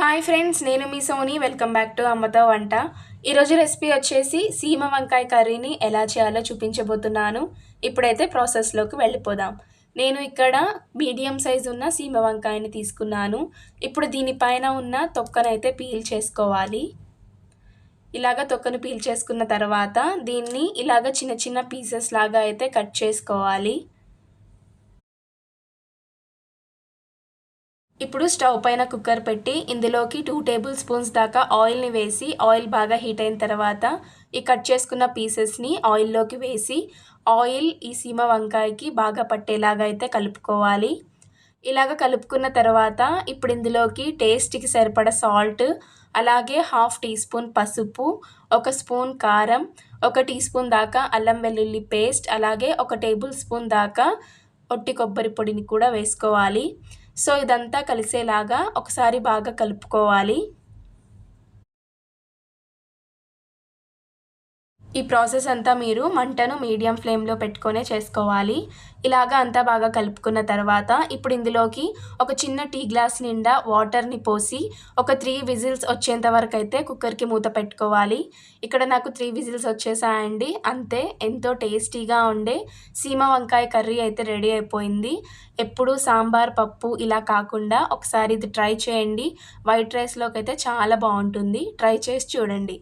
Hi friends నేను మీ Soni. Welcome back to అమ్మతో వంట. ఈరోజు రెసిపీ వచ్చేసి సీమ వంకాయ కర్రీని ఎలా చేయాలో చూపించబోతున్నాను. ఇప్పుడైతే ప్రాసెస్లోకి వెళ్ళిపోదాం. నేను ఇక్కడ మీడియం సైజు ఉన్న సీమ వంకాయని తీసుకున్నాను. ఇప్పుడు దీనిపైన ఉన్న తొక్కనైతే పీల్ చేసుకోవాలి. ఇలాగ తొక్కను పీల్ చేసుకున్న తర్వాత దీన్ని ఇలాగ చిన్న చిన్న పీసెస్ లాగా అయితే కట్ చేసుకోవాలి. ఇప్పుడు స్టవ్ పైన కుక్కర్ పెట్టి ఇందులోకి టూ టేబుల్ స్పూన్స్ దాకా ఆయిల్ని వేసి ఆయిల్ బాగా హీట్ అయిన తర్వాత ఈ కట్ చేసుకున్న పీసెస్ని ఆయిల్లోకి వేసి ఆయిల్ ఈ సీమ వంకాయకి బాగా పట్టేలాగా అయితే కలుపుకోవాలి. ఇలాగ కలుపుకున్న తర్వాత ఇప్పుడు ఇందులోకి టేస్ట్కి సరిపడ సాల్ట్ అలాగే హాఫ్ టీ స్పూన్ పసుపు ఒక స్పూన్ కారం ఒక టీ స్పూన్ దాకా అల్లం వెల్లుల్లి పేస్ట్ అలాగే ఒక టేబుల్ స్పూన్ దాకా ఒట్టి కొబ్బరి పొడిని కూడా వేసుకోవాలి. సో ఇదంతా కలిసేలాగా ఒకసారి బాగా కలుపుకోవాలి. ఈ ప్రాసెస్ అంతా మీరు మంటను మీడియం ఫ్లేమ్లో పెట్టుకొనే చేసుకోవాలి. ఇలాగా అంతా బాగా కలుపుకున్న తర్వాత ఇప్పుడు ఇందులోకి ఒక చిన్న టీ గ్లాస్ నిండా వాటర్ని పోసి ఒక త్రీ విజిల్స్ వచ్చేంత వరకు అయితే కుక్కర్కి మూత పెట్టుకోవాలి. ఇక్కడ నాకు త్రీ విజిల్స్ వచ్చేసాయండి. అంతే ఎంతో టేస్టీగా ఉండే సీమ వంకాయ కర్రీ అయితే రెడీ అయిపోయింది. ఎప్పుడు సాంబార్ పప్పు ఇలా కాకుండా ఒకసారి ఇది ట్రై చేయండి. వైట్ రైస్లోకి అయితే చాలా బాగుంటుంది. ట్రై చేసి చూడండి.